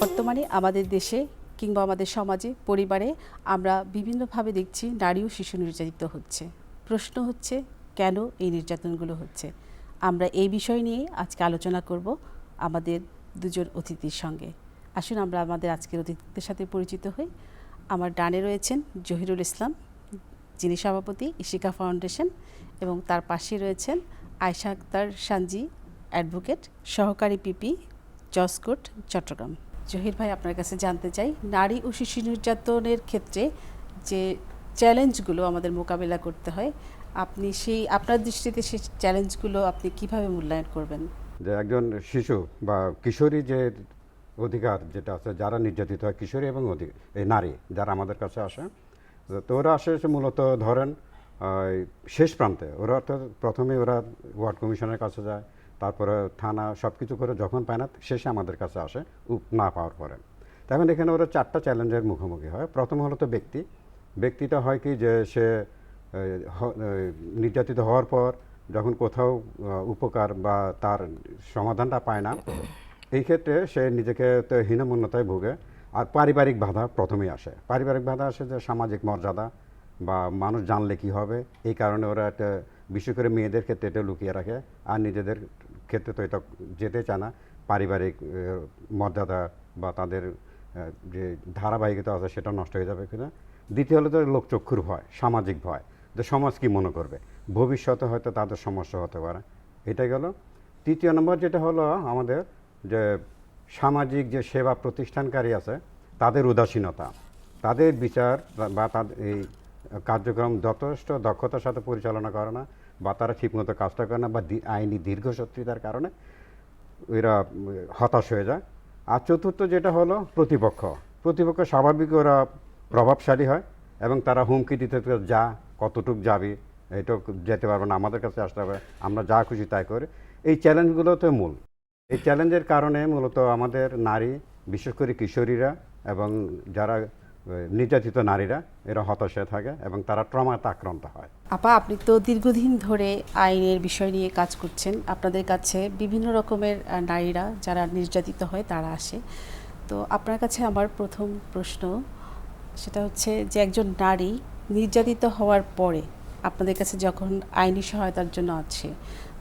বর্তমানে আমাদের দেশে কিংবা আমাদের সমাজে, পরিবারে আমরা বিভিন্নভাবে দেখছি নারী ও শিশু নির্যাতিত হচ্ছে। প্রশ্ন হচ্ছে, কেন এই নির্যাতনগুলো হচ্ছে? আমরা এই বিষয় নিয়ে আজকে আলোচনা করব আমাদের দুজন অতিথির সঙ্গে। আসুন আমরা আমাদের আজকের অতিথিদের সাথে পরিচিত হই। আমার ডানে রয়েছেন জহিরুল ইসলাম, যিনি সভাপতি ইশিকা ফাউন্ডেশন, এবং তার পাশে রয়েছেন আয়শা আক্তার সানজি অ্যাডভোকেট, সহকারী পিপি জসকোট চট্টগ্রাম। জহির ভাই আপনার কাছে জানতে চাই, নারী ও শিশু নির্যাতনের ক্ষেত্রে যে চ্যালেঞ্জগুলো আমাদের মোকাবিলা করতে হয়, আপনি সেই, আপনার দৃষ্টিতে সেই চ্যালেঞ্জগুলো আপনি কীভাবে মূল্যায়ন করবেন? যে একজন শিশু বা কিশোরী যে অধিকার যেটা আছে, যারা নির্যাতিত হয়, কিশোরী এবং এই নারী যারা আমাদের কাছে আসে, তো ওরা আসে মূলত ধরেন শেষ প্রান্তে, ওরা তো প্রথমে ওরা ওয়ার্ড কমিশনের কাছে যায় তারপরে থানা সব কিছু করে যখন পায় না, শেষে আমাদের কাছে আসে না পাওয়ার পরে। তখন এখানে ওরা চারটা চ্যালেঞ্জের মুখোমুখি হয়। প্রথম হলো তো ব্যক্তি। ব্যক্তিটা হয় কি যে সে নির্যাতিত হওয়ার পর যখন কোথাও উপকার বা তার সমাধানটা পায় না, এই ক্ষেত্রে সে নিজেকে তো হীনমন্যতায় ভোগে। আর পারিবারিক বাধা প্রথমেই আসে। পারিবারিক বাধা আসে যে সামাজিক মর্যাদা বা মানুষ জানলে কি হবে, এই কারণে ওরা একটা, বিশেষ করে মেয়েদের ক্ষেত্রে এটা লুকিয়ে রাখে। আর নিজেদের ক্ষেত্রে তো এটা যেতে চায় না। পারিবারিক মর্যাদা বা তাদের যে ধারাবাহিকতা আছে সেটা নষ্ট হয়ে যাবে কিনা। দ্বিতীয় হলো তো লোকচক্ষুর ভয়, সামাজিক ভয়, যে সমাজ কি মনে করবে? ভবিষ্যতে হয়তো তাদের সমস্যা হতে পারে। এটা গেল তৃতীয় নম্বর যেটা হলো আমাদের যে সামাজিক যে সেবা প্রতিষ্ঠানকারী আছে, তাদের উদাসীনতা, তাদের বিচার বা তাদের এই কার্যক্রম যথেষ্ট দক্ষতার সাথে পরিচালনা করে না। বা তারা ঠিকমতো কাজটা করে না বা আইনি দীর্ঘসূত্রিতার কারণে উম, হতাশ হয়ে যায়। আর চতুর্থ যেটা হলো প্রতিপক্ষ। প্রতিপক্ষ স্বাভাবিক ওরা প্রভাবশালী হয় এবং তারা হুমকি দিতে যা কতটুক যাবে এটা যেতে পারবে না আমাদের কাছে আসতে হবে আমরা যা খুশি তাই করে। এই চ্যালেঞ্জগুলো তো মূল। এই চ্যালেঞ্জের কারণে মূলত আমাদের নারী বিশেষ করে কিশোরীরা এবং যারা নির্যাতিত নারীরা এরা হতাশায় থাকে এবং তারা ট্রমাতে আক্রান্ত হয়। আপা আপনি তো দীর্ঘদিন ধরে আইনের বিষয় নিয়ে কাজ করছেন। আপনাদের কাছে বিভিন্ন রকমের নারীরা যারা নির্যাতিত হয় তারা আসে। তো আপনার কাছে আমার প্রথম প্রশ্ন সেটা হচ্ছে যে একজন নারী নির্যাতিত হওয়ার পরে আপনাদের কাছে যখন আইনি সহায়তার জন্য আছে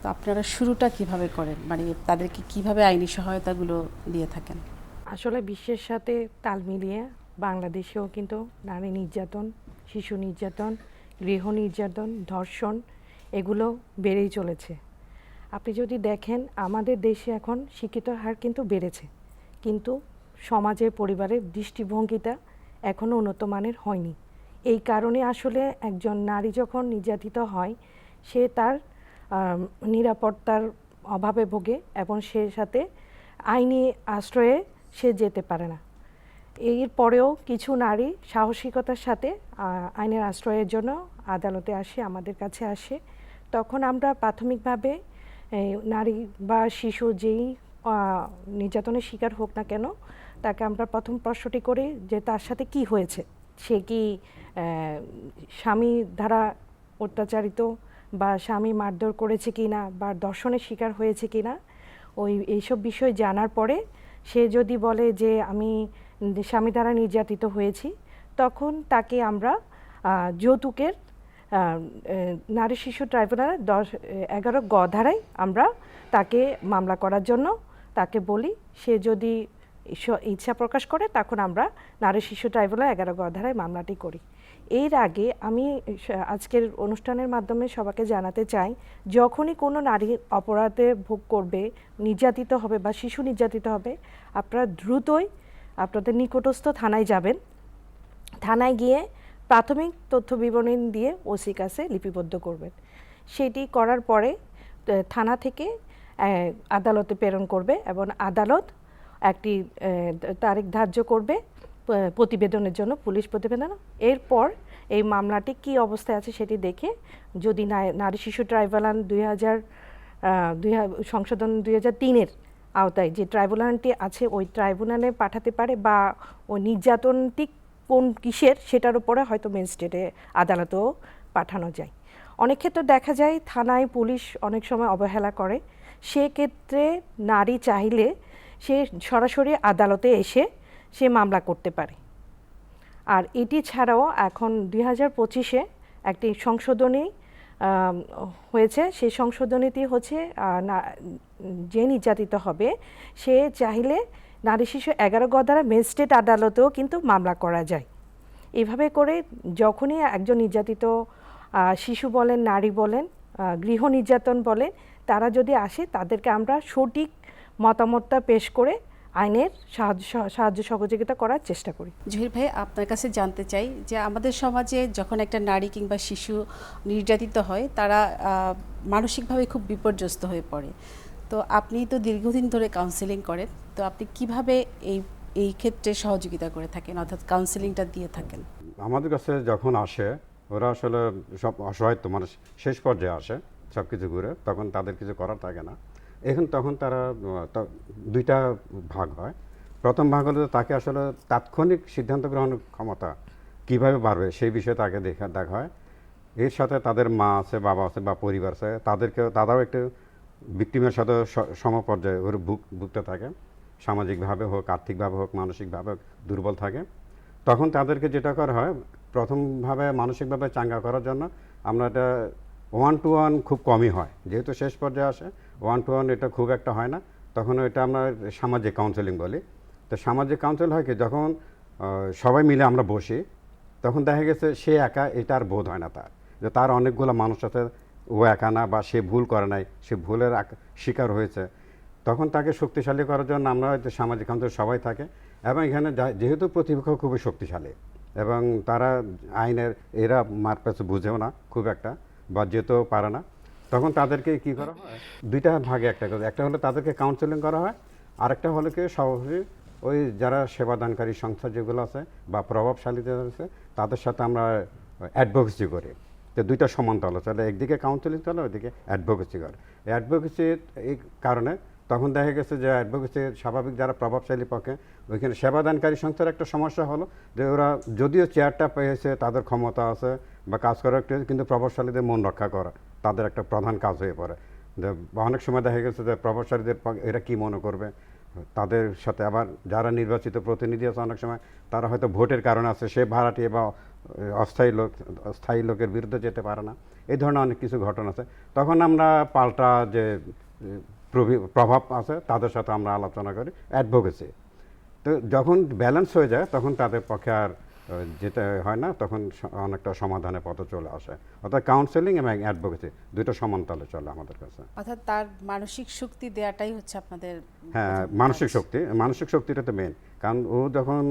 তো আপনারা শুরুটা কীভাবে করেন? মানে তাদেরকে কীভাবে আইনি সহায়তাগুলো দিয়ে থাকেন? আসলে বিশ্বের সাথে তাল মিলিয়ে বাংলাদেশেও কিন্তু নারী নির্যাতন, শিশু নির্যাতন, গৃহ নির্যাতন, ধর্ষণ এগুলো বেড়েই চলেছে। আপনি যদি দেখেন, আমাদের দেশে এখন শিক্ষিত হার কিন্তু বেড়েছে। কিন্তু সমাজের পরিবারের দৃষ্টিভঙ্গিটা এখনও উন্নত মানের হয়নি। এই কারণে আসলে একজন নারী যখন নির্যাতিত হয়, সে তার নিরাপত্তার অভাবে ভোগে এবং সে সাথে আইনি আশ্রয়ে সে যেতে পারে না। এর পরেও কিছু নারী সাহসিকতার সাথে আইনের আশ্রয়ের জন্য আদালতে আসে, আমাদের কাছে আসে। তখন আমরা প্রাথমিকভাবে নারী বা শিশু যেই নির্যাতনের শিকার হোক না কেন, তাকে আমরা প্রথম প্রশ্নটি করি যে তার সাথে কি হয়েছে? সে কি স্বামী দ্বারা অত্যাচারিত বা স্বামী মারধর করেছে কিনা বা দর্শনের শিকার হয়েছে কিনা? ওই, এইসব বিষয় জানার পরে সে যদি বলে যে আমি স্বামী দ্বারা নির্যাতিত হয়েছি, তখন তাকে আমরা যৌতুকের নারী শিশু ট্রাইব্যুনাল দশ এগারো গ ধারায় আমরা তাকে মামলা করার জন্য তাকে বলি, সে যদি ইচ্ছা প্রকাশ করে, তখন আমরা নারী শিশু ট্রাইব্যুনাল এগারো গ ধারায় মামলাটি করি। এর আগে আমি আজকের অনুষ্ঠানের মাধ্যমে সবাইকে জানাতে চাই, যখনই কোনো নারী অপরাধে ভোগ করবে, নির্যাতিত হবে বা শিশু নির্যাতিত হবে, আপনারা দ্রুতই আপনাদের নিকটস্থ থানায় যাবেন। থানায় গিয়ে প্রাথমিক তথ্য বিবরণী দিয়ে ওসি কাছে লিপিবদ্ধ করবেন। সেটি করার পরে থানা থেকে আদালতে প্রেরণ করবে এবং আদালত একটি তারিখ ধার্য করবে প্রতিবেদনের জন্য পুলিশ প্রতিবেদন। এরপর এই মামলাটি কি অবস্থায় আছে সেটি দেখে যদি নারী শিশু ট্রাইব্যুনাল দুই হাজার দুই সংশোধন দুই হাজার তিনের আওতায় যে ট্রাইব্যুনালটি আছে, ওই ট্রাইব্যুনালে পাঠাতে পারে বা ওই নির্যাতনটি কোন কিসের সেটার উপরে হয়তো মেন স্টেটে আদালতেও পাঠানো যায়। অনেক ক্ষেত্রে দেখা যায় থানায় পুলিশ অনেক সময় অবহেলা করে। সেক্ষেত্রে নারী চাইলে সে সরাসরি আদালতে এসে সে মামলা করতে পারে। আর এটি ছাড়াও এখন দুই হাজার পঁচিশে একটি সংশোধনী হয়েছে। সেই সংশোধনীটি হচ্ছে যে নির্যাতিত হবে, সে চাইলে নারী শিশু এগারো গ দ্বারা ম্যাজিস্ট্রেট আদালতেও কিন্তু মামলা করা যায়। এভাবে করে যখনই একজন নির্যাতিত শিশু বলেন, নারী বলেন গৃহ নির্যাতন বলেন, তারা যদি আসে, তাদেরকে আমরা সঠিক মতামতটা পেশ করে আইনের সাহায্য সাহায্য সহযোগিতা করার চেষ্টা করি। জহির ভাই আপনার কাছে জানতে চাই যে আমাদের সমাজে যখন একটা নারী কিংবা শিশু নির্যাতিত হয় তারা মানসিকভাবে খুব বিপর্যস্ত হয়ে পড়ে। তো আপনি তো দীর্ঘদিন ধরে কাউন্সেলিং করেন তো আপনি কীভাবে এই এই ক্ষেত্রে সহযোগিতা করে থাকেন? অর্থাৎ কাউন্সেলিংটা দিয়ে থাকেন। আমাদের কাছে যখন আসে ওরা আসলে সব অসহায় তো মানে শেষ পর্যায়ে আসে সব কিছু ঘুরে তখন তাদের কিছু করার থাকে না। এখন তখন তারা দুইটা ভাগ হয়। প্রথম ভাগ হলো তাকে আসলে তাৎক্ষণিক সিদ্ধান্ত গ্রহণের ক্ষমতা কীভাবে বাড়বে সেই বিষয়ে তাকে দেখা দেখা হয়। এর সাথে তাদের মা আছে, বাবা আছে বা পরিবার আছে তাদেরকে তারাও একটু ভিক্টিমের সাথে সমপর্যায়ে ওর ভুগ ভুগতে থাকে। সামাজিকভাবে হোক, আর্থিকভাবে হোক, মানসিকভাবে হোক, দুর্বল থাকে। তখন তাদেরকে যেটা করা হয় প্রথমভাবে মানসিকভাবে চাঙ্গা করার জন্য আমরা এটা ওয়ান টু ওয়ান খুব কমই হয়। যেহেতু শেষ পর্যায়ে আসে ওয়ান টু ওয়ান এটা খুব একটা হয় না। তখন এটা আমরা সামাজিক কাউন্সেলিং বলি। তো সামাজিক কাউন্সিল হয় কি, যখন সবাই মিলে আমরা বসি, তখন দেখা গেছে সে একা এটা আর বোধ হয় না তার। যে তার অনেকগুলো মানুষ আছে, ও একা না বা সে ভুল করে নাই, সে ভুলের শিকার হয়েছে। তখন তাকে শক্তিশালী করার জন্য আমরা হয়তো সামাজিক অন্তর সবাই থাকে এবং এখানে যেহেতু প্রতিপক্ষ খুবই শক্তিশালী এবং তারা আইনের, এরা মারপেছে বুঝেও না খুব একটা বা যেতেও পারে না। তখন তাদেরকে কি করা হয়? দুইটা ভাগে একটা করে। একটা হলো তাদেরকে কাউন্সেলিং করা হয়, আরেকটা হলো কি সভাপতি ওই যারা সেবাদানকারী সংস্থা যেগুলো আছে বা প্রভাবশালী যারা আছে, তাদের সাথে আমরা অ্যাডভোকেসি করি। তো দুইটা সমান্তরাল চলে একদিকে কাউন্সিলিং চলে, ওইদিকে অ্যাডভোকেসি করে। অ্যাডভোকেসির এই কারণে তখন দেখা গেছে যে অ্যাডভোকেসির স্বাভাবিক যারা প্রভাবশালী পক্ষে, ওইখানে সেবাদানকারী সংস্থার একটা সমস্যা হলো যে ওরা যদিও চেয়ারটা পেয়েছে, তাদের ক্ষমতা আছে বা কাজ করার কিন্তু প্রভাবশালীদের মন রক্ষা করা, তাদের একটা প্রধান কাজ হয়ে পড়ে। যে অনেক সময় দেখা গেছে যে প্রভাবশালীদের এরা কি মনে করবে? তাদের সাথে আবার যারা নির্বাচিত প্রতিনিধি আছে অনেক সময়, তারা হয়তো ভোটের কারণে আছে, সে ভাড়াটিয়ে বা অস্থায়ী লোক, স্থায়ী লোকের বিরুদ্ধে যেতে পারে না। এই ধরনের অনেক কিছু ঘটনা আছে। তখন আমরা পাল্টা যে প্রভাব আছে তাদের সাথে আমরা আলোচনা করি অ্যাডভোকেসি তো যখন ব্যালেন্স হয়ে যায় তখন তাদের পক্ষে আর যেতে হয় না তখন অনেকটা সমাধানের পথে চলে আসে। অর্থাৎ কাউন্সেলিং এবং অ্যাডভোকেসি দুটো সমানতালে চলে আমাদের কাছে। অর্থাৎ তার মানসিক শক্তি দেওয়াটাই হচ্ছে আপনাদের হ্যাঁ মানসিক শক্তি মানসিক শক্তিটা তো মেন কারণ ও যখন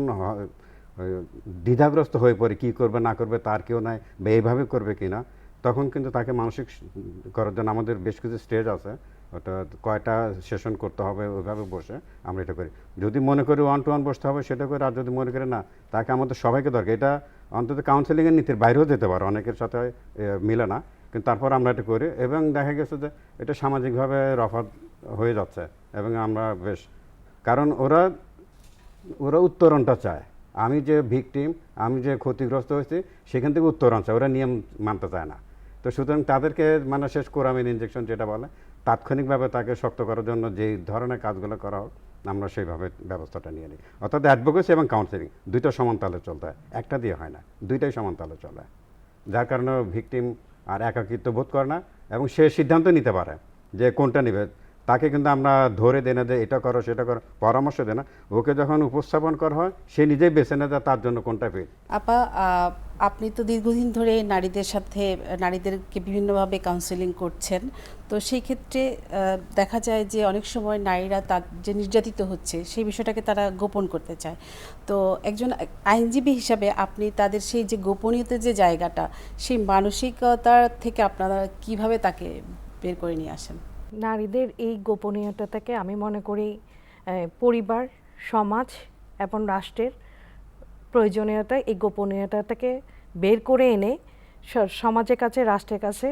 দ্বিধাগ্রস্ত হয়ে পড়ে কি করবে না করবে তার কেউ নাই বা এইভাবে করবে কি না তখন কিন্তু তাকে মানসিক করার জন্য আমাদের বেশ কিছু স্টেজ আছে। ওটা কয়টা সেশন করতে হবে, ওইভাবে বসে আমরা এটা করি। যদি মনে করি ওয়ান টু ওয়ান বসতে হবে, সেটা করে, আর যদি মনে করি না, তাকে আমাদের সবাইকে দরকার। এটা অন্তত কাউন্সেলিংয়ের নীতির বাইরেও যেতে পারে, অনেকের সাথে মিলে না। কিন্তু তারপর আমরা এটা করি, এবং দেখা গেছে যে এটা সামাজিকভাবে রফা হয়ে যাচ্ছে, এবং আমরা বেশ, কারণ ওরা ওরা উত্তরণটা চায়। আমি যে ভিকটিম, আমি যে ক্ষতিগ্রস্ত হয়েছি, সেখান থেকে উত্তরণ চায়, ওরা নিয়ম মানতে চায় না। তো সুতরাং তাদেরকে মানে শেষ কোরামিন ইনজেকশন যেটা বলে তাৎক্ষণিকভাবে তাকে শক্ত করার জন্য যেই ধরনের কাজগুলো করা হোক, আমরা সেইভাবে ব্যবস্থাটা নিয়ে নিই। অর্থাৎ অ্যাডভোকেসি এবং কাউন্সেলিং দুইটা সমান তালে চলতে হয়। একটা দিয়ে হয় না, দুইটাই সমান তালে চলে। যার কারণে ভিকটিম আর একাকিত্ব বোধ করে না এবং সে সিদ্ধান্ত নিতে পারে যে কোনটা নেবে। তাকে কিন্তু আমরা ধরে দেয় যে এটা করো, সেটা করো, পরামর্শ দেয় না। ওকে যখন উপস্থাপন করা হয়, সে নিজেই বেছে নেয় তার জন্য কোনটা ফিট আপা আপনি তো দীর্ঘদিন ধরে নারীদের সাথে, নারীদেরকে বিভিন্নভাবে কাউন্সেলিং করছেন। তো সেই ক্ষেত্রে দেখা যায় যে অনেক সময় নারীরা তার যে নির্যাতিত হচ্ছে, সেই বিষয়টাকে তারা গোপন করতে চায়। তো একজন আইনজীবী হিসাবে আপনি তাদের সেই যে গোপনীয়তার যে জায়গাটা, সেই মানসিকতার থেকে আপনারা কীভাবে তাকে বের করে নিয়ে আসেন? নারীদের এই গোপনীয়তা থেকে আমি মনে করি পরিবার, সমাজ এবং রাষ্ট্রের প্রয়োজনীয়তা এই গোপনীয়তা থেকে বের করে এনে সমাজের কাছে, রাষ্ট্রের কাছে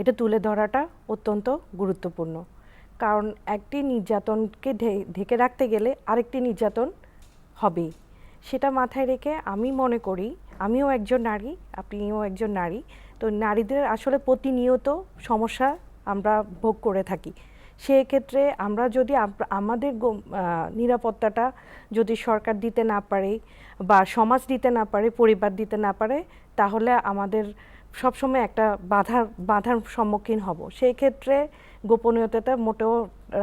এটা তুলে ধরাটা অত্যন্ত গুরুত্বপূর্ণ। কারণ একটি নির্যাতনকে ঢেকে রাখতে গেলে আরেকটি নির্যাতন হবেই। সেটা মাথায় রেখে আমি মনে করি, আমিও একজন নারী, আপনিও একজন নারী, তো নারীদের আসলে প্রতিনিয়ত সমস্যা আমরা ভোগ করে থাকি। সেক্ষেত্রে আমরা যদি আমাদের নিরাপত্তাটা যদি সরকার দিতে না পারে বা সমাজ দিতে না পারে, পরিবার দিতে না পারে, তাহলে আমাদের সবসময় একটা বাধার বাধার সম্মুখীন হব। সেই ক্ষেত্রে গোপনীয়তাটা মোটেও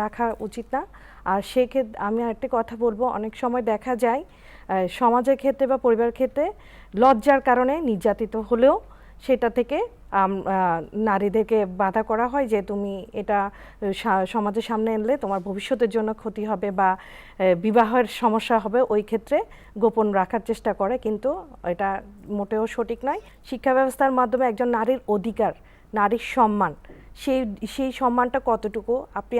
রাখা উচিত না। আর সেক্ষেত্রে আমি আরেকটি কথা বলব, অনেক সময় দেখা যায় সমাজের ক্ষেত্রে বা পরিবারের ক্ষেত্রে লজ্জার কারণে নির্যাতিত হলেও সেটা থেকে নারীদেরকে বাধা করা হয় যে তুমি এটা সমাজের সামনে এনলে তোমার ভবিষ্যতের জন্য ক্ষতি হবে বা বিবাহের সমস্যা হবে, ওই ক্ষেত্রে গোপন রাখার চেষ্টা করে। কিন্তু এটা মোটেও সঠিক নয়। শিক্ষা ব্যবস্থার মাধ্যমে একজন নারীর অধিকার, নারীর সম্মান, সেই সেই সম্মানটা কতটুকু? আপনি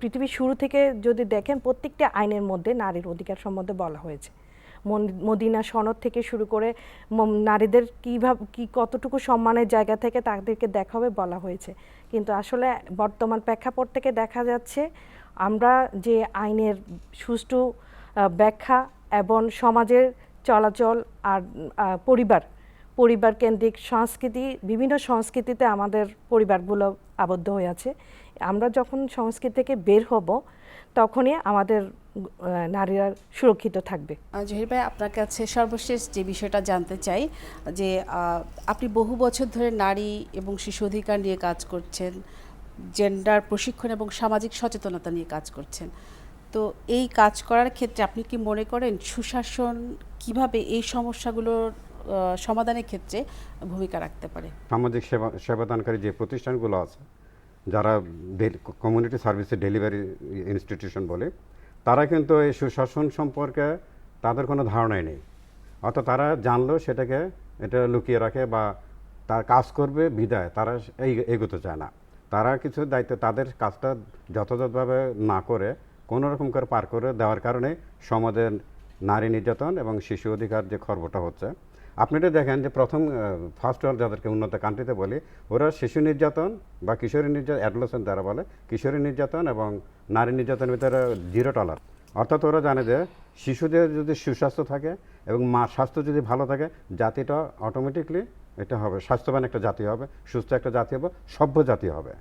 পৃথিবীর শুরু থেকে যদি দেখেন, প্রত্যেকটা আইনের মধ্যে নারীর অধিকার সম্বন্ধে বলা হয়েছে। মদিনা সনদ থেকে শুরু করে নারীদের কীভাবে কি কতটুকু সম্মানের জায়গা থেকে তাদেরকে দেখাবে বলা হয়েছে। কিন্তু আসলে বর্তমান প্রেক্ষাপট থেকে দেখা যাচ্ছে, আমরা যে আইনের সুষ্ঠু ব্যাখ্যা এবং সমাজের চলাচল আর পরিবার পরিবার কেন্দ্রিক সংস্কৃতি, বিভিন্ন সংস্কৃতিতে আমাদের পরিবারগুলো আবদ্ধ হয়ে আছে। আমরা যখন সংস্কৃতি থেকে বের হব, তখনই আমাদের নারীরা সুরক্ষিত থাকবে। জহির ভাই আপনার কাছে সর্বশেষ যে বিষয়টা জানতে চাই যে আপনি বহু বছর ধরে নারী এবং শিশু অধিকার নিয়ে কাজ করছেন জেন্ডার প্রশিক্ষণ এবং সামাজিক সচেতনতা নিয়ে কাজ করছেন। তো এই কাজ করার ক্ষেত্রে আপনি কি মনে করেন সুশাসন কীভাবে এই সমস্যাগুলোর সমাধানের ক্ষেত্রে ভূমিকা রাখতে পারে? সামাজিক সেবা সেবাদানকারী যে প্রতিষ্ঠানগুলো আছে যারা কমিউনিটি সার্ভিসে ডেলিভারি ইনস্টিটিউশন বলে তারা কিন্তু এই সুশাসন সম্পর্কে তাদের কোনো ধারণাই নেই। অর্থাৎ তারা জানলেও সেটাকে, এটা লুকিয়ে রাখে বা তার কাজ করবে, বিদায়। তারা এই এগোতে চায় না। তারা কিছু দায়িত্ব, তাদের কাজটা যথাযথভাবে না করে, কোনো রকম করে পার করে দেওয়ার কারণে সমাজের নারী নির্যাতন এবং শিশু অধিকার যে খর্বটা হচ্ছে আপনি এটা দেখেন যে প্রথম ফার্স্ট ওয়ার্ল্ড যাদেরকে উন্নত কান্ট্রিতে বলি, ওরা শিশু নির্যাতন বা কিশোরী নির্যাতন অ্যাডলোসেন্ট যারা বলে, কিশোরী নির্যাতন এবং নারী নির্যাতনের ভিতরে জিরো টলার অর্থাৎ ওরা জানে যে শিশুদের যদি সুস্বাস্থ্য থাকে এবং মা স্বাস্থ্য যদি ভালো থাকে, জাতিটা অটোমেটিকলি এটা হবে, স্বাস্থ্যবান একটা জাতি হবে, সুস্থ একটা জাতি হবে, সভ্য জাতি হবে।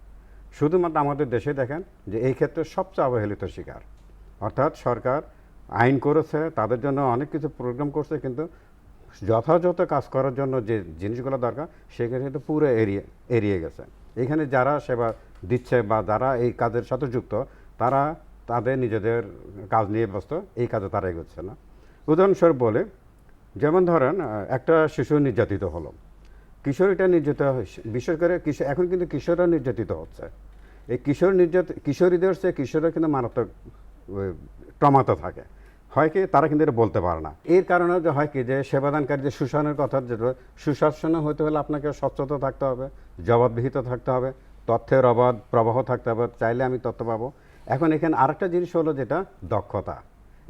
শুধুমাত্র আমাদের দেশে দেখেন যে এই ক্ষেত্রে সবচেয়ে অবহেলিত শিকার। অর্থাৎ সরকার আইন করেছে, তাদের জন্য অনেক কিছু প্রোগ্রাম করছে, কিন্তু যথাযথ কাজ করার জন্য যে জিনিসগুলো দরকার, সেখানে কিন্তু পুরো এড়িয়ে এড়িয়ে গেছে। এখানে যারা সেবা দিচ্ছে বা যারা এই কাজের সাথে যুক্ত, তারা তাদের নিজেদের কাজ নিয়ে ব্যস্ত, এই কাজে তারা এগোচ্ছে না। উদাহরণস্বরূপ বলে, যেমন ধরেন একটা শিশু নির্যাতিত হলো। কিশোরীটা নির্যাতিত বিশেষ করে কিশোর এখন কিন্তু কিশোররা নির্যাতিত হচ্ছে। এই কিশোর নির্যাত, কিশোরীদের চেয়ে কিশোররা কিন্তু মারাত্মক টমাতো থাকে। হয় কি তারা কিন্তু এটা বলতে পারে না। এর কারণে যে হয় কি যে সেবাদানকারী যে সুশাসনের কথা যেটা সুশাসন হতে হলে আপনাকে স্বচ্ছতা থাকতে হবে জবাববিহিত থাকতে হবে, তথ্যের অবাধ প্রবাহ থাকতে হবে, চাইলে আমি তথ্য পাবো। এখন এখানে আরেকটা জিনিস হলো যেটা দক্ষতা।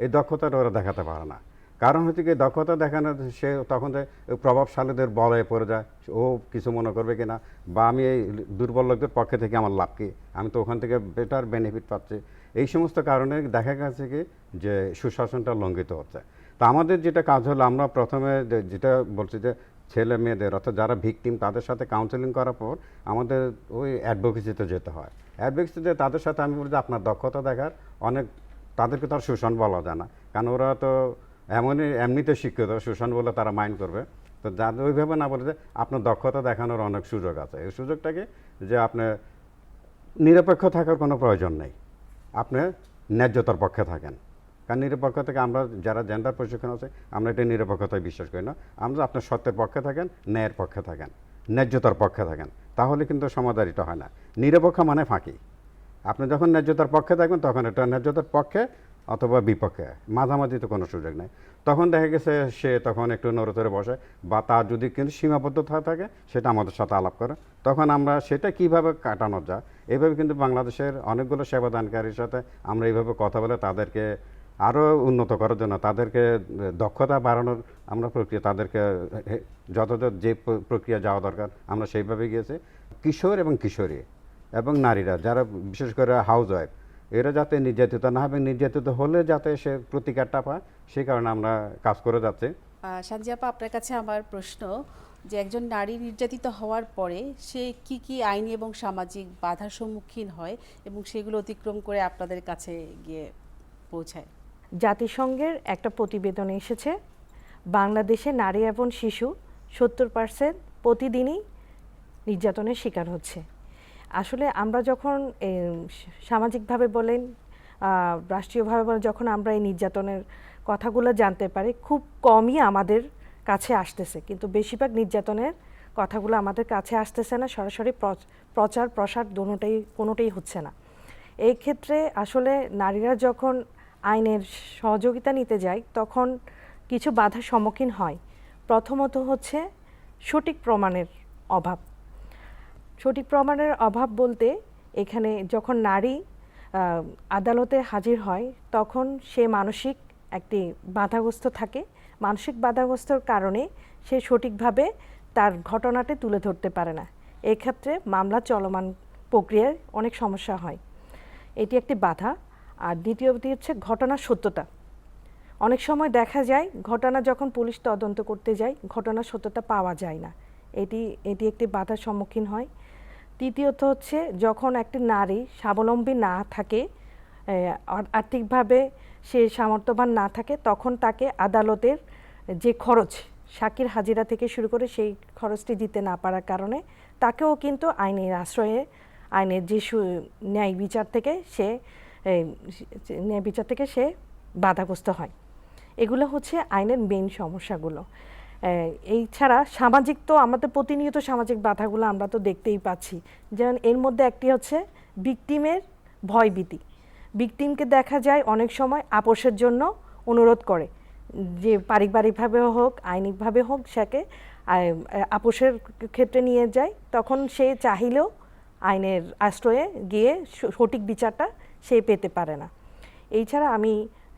এই দক্ষতাটা ওরা দেখাতে পারে না। কারণ হচ্ছে কি, দক্ষতা দেখানো সে তখন প্রভাবশালীদের বলয়ে পড়ে যায়, ও কিছু মনে করবে কিনা, বা আমি এই দুর্বল লোকদের পক্ষে থেকে আমার লাভ কি? আমি তো ওখান থেকে বেটার বেনিফিট পাচ্ছি। এই সমস্ত কারণে দেখা গেছে কি, যে সুশাসনটা লঙ্ঘিত হচ্ছে। তা আমাদের যেটা কাজ হলো, আমরা প্রথমে যেটা বলছি যে ছেলে মেয়েদের, অর্থাৎ যারা ভিকটিম তাদের সাথে কাউন্সেলিং করার পর আমাদের ওই অ্যাডভোকেসিতে যেতে হয়। অ্যাডভোকেসিতে তাদের সাথে আমি বলি যে আপনার দক্ষতা দেখার অনেক, তাদেরকে তো আর শোষণ বলা যায় না। কারণ ওরা তো এমনই, এমনিতে শিক্ষিত শোষণ বলে তারা মাইন্ড করবে। তো যাদের ওইভাবে না বলে যে আপনার দক্ষতা দেখানোর অনেক সুযোগ আছে। এই সুযোগটাকে যে আপনি নিরপেক্ষ থাকার কোনো প্রয়োজন নেই। আপনি ন্যায্যতার পক্ষে থাকেন। কারণ নিরপেক্ষ থেকে আমরা যারা জেন্ডার প্রশিক্ষণ আছে, আমরা এটা নিরপেক্ষতায় বিশ্বাস করি না। আমরা আপনার সত্যের পক্ষে থাকেন, ন্যায়ের পক্ষে থাকেন, ন্যায্যতার পক্ষে থাকেন। তাহলে কিন্তু সমাদারিটা হয় না। নিরপেক্ষ মানে ফাঁকি। আপনি যখন ন্যায্যতার পক্ষে থাকবেন, তখন এটা ন্যায্যতার পক্ষে অথবা বিপক্ষে মাঝামাঝি তো কোনো সুযোগ নেই। তখন দেখা গেছে সে তখন একটু নড়তরে বসে, বা তার যদি কিন্তু সীমাবদ্ধতা থাকে, সেটা আমাদের সাথে আলাপ করে। তখন আমরা সেটা কীভাবে কাটানো যায় এইভাবে কিন্তু বাংলাদেশের অনেকগুলো সেবাদানকারীর সাথে আমরা এইভাবে কথা বলে তাদেরকে আরও উন্নত করার জন্য, তাদেরকে দক্ষতা বাড়ানোর আমরা প্রক্রিয়া, তাদেরকে যথাযথ যে প্রক্রিয়া যাওয়া দরকার, আমরা সেইভাবে গিয়েছি। কিশোর এবং কিশোরী এবং নারীরা, যারা বিশেষ করে হাউস ওয়াইফ এরা যাতে নির্যাতিত না হবে নির্যাতিত হলে যাতে সে প্রতিকারটা পায় সেই কারণে আমরা কাজ করে যাচ্ছি। সানজিয়াপা আপনার কাছে আমার প্রশ্ন যে একজন নারী নির্যাতিত হওয়ার পরে সে কি কি আইনি এবং সামাজিক বাধার সম্মুখীন হয় এবং সেগুলো অতিক্রম করে আপনাদের কাছে গিয়ে পৌঁছায়? জাতিসংঘের একটা প্রতিবেদন এসেছে বাংলাদেশে নারী এবং শিশু সত্তর পার্সেন্ট প্রতিদিনই নির্যাতনের শিকার হচ্ছে। আসলে আমরা যখন সামাজিকভাবে বলেন রাষ্ট্রীয়ভাবে বলেন, যখন আমরা এই নির্যাতনের কথাগুলো জানতে পারি, খুব কমই আমাদের কাছে আসতেছে। কিন্তু বেশিরভাগ নির্যাতনের কথাগুলো আমাদের কাছে আসতেছে না, সরাসরি প্র- প্রচার, প্রসার দুটোটাই কোনোটাই হচ্ছে না। এই ক্ষেত্রে আসলে নারীরা যখন আইনের সহযোগিতা নিতে যায়, তখন কিছু বাধার সম্মুখীন হয়। প্রথমত হচ্ছে সঠিক প্রমাণের অভাব। সঠিক প্রমাণের অভাব বলতে এখানে যখন নারী আদালতে হাজির হয়, তখন সে মানসিক একটি বাধাগ্রস্ত থাকে। মানসিক বাধাগ্রস্তর কারণে সে সঠিকভাবে তার ঘটনাটি তুলে ধরতে পারে না। এক্ষেত্রে মামলা চলমান প্রক্রিয়ায় অনেক সমস্যা হয়। এটি একটি বাধা। আর দ্বিতীয়টি হচ্ছে ঘটনার সত্যতা। অনেক সময় দেখা যায়, ঘটনা যখন পুলিশ তদন্ত করতে যায়, ঘটনার সত্যতা পাওয়া যায় না। এটি এটি একটি বাধার সম্মুখীন হয়। তৃতীয়ত হচ্ছে যখন একটি নারী স্বাবলম্বী না থাকে আর্থিকভাবে সে সামর্থ্যবান না থাকে, তখন তাকে আদালতের যে খরচ সাকির হাজিরা থেকে শুরু করে সেই খরচটি দিতে না পারার কারণে তাকেও কিন্তু আইনের আশ্রয়ে, আইনের যে ন্যায় বিচার থেকে সে ন্যায় বিচার থেকে সে বাধাগ্রস্ত হয়। এগুলো হচ্ছে আইনের মেইন সমস্যাগুলো। এই ছাড়া সামাজিক তো আমাদের প্রতিনিয়ত সামাজিক বাধাগুলো আমরা তো দেখতেই পাচ্ছি। যেমন এর মধ্যে একটি হচ্ছে ভিকটিমের ভয়ভীতি। ভিকটিমকে দেখা যায় অনেক সময় আপোষের জন্য অনুরোধ করে। যে পারিবারিকভাবে হোক, আইনিকভাবে হোক সেকে আপোষের ক্ষেত্রে নিয়ে যায়, তখন সে চাহিলেও আইনের আশ্রয়ে গিয়ে সঠিক বিচারটা সে পেতে পারে না। এই ছাড়া আমি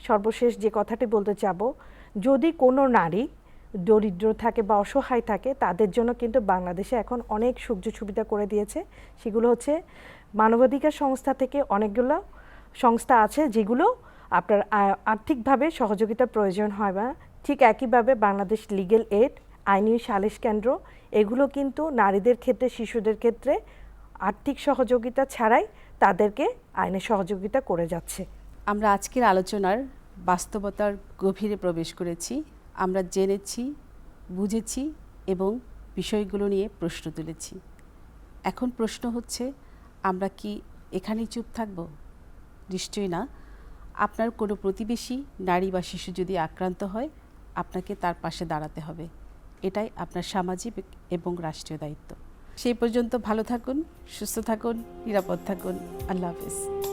সর্বশেষ যে কথাটি বলতে চাবো, যদি কোনো নারী দরিদ্র থাকে বা অসহায় থাকে, তাদের জন্য কিন্তু বাংলাদেশে এখন অনেক সুযোগ সুবিধা করে দিয়েছে। সেগুলো হচ্ছে মানবাধিকার সংস্থা থেকে অনেকগুলো সংস্থা আছে যেগুলো আপনার আর্থিকভাবে সহযোগিতার প্রয়োজন হয় বা ঠিক একইভাবে বাংলাদেশ লিগেল এড আইনি সালিশ কেন্দ্র, এগুলো কিন্তু নারীদের ক্ষেত্রে, শিশুদের ক্ষেত্রে আর্থিক সহযোগিতা ছাড়াই তাদেরকে আইনের সহযোগিতা করে যাচ্ছে। আমরা আজকের আলোচনার বাস্তবতার গভীরে প্রবেশ করেছি। আমরা জেনেছি, বুঝেছি এবং বিষয়গুলো নিয়ে প্রশ্ন তুলেছি। এখন প্রশ্ন হচ্ছে, আমরা কি এখানেই চুপ থাকব? নিশ্চয়ই না। আপনার কোনো প্রতিবেশী, নারী বা শিশু যদি আক্রান্ত হয়, আপনাকে তার পাশে দাঁড়াতে হবে। এটাই আপনার সামাজিক এবং রাষ্ট্রীয় দায়িত্ব। সেই পর্যন্ত ভালো থাকুন, সুস্থ থাকুন, নিরাপদ থাকুন। আল্লাহ হাফেজ।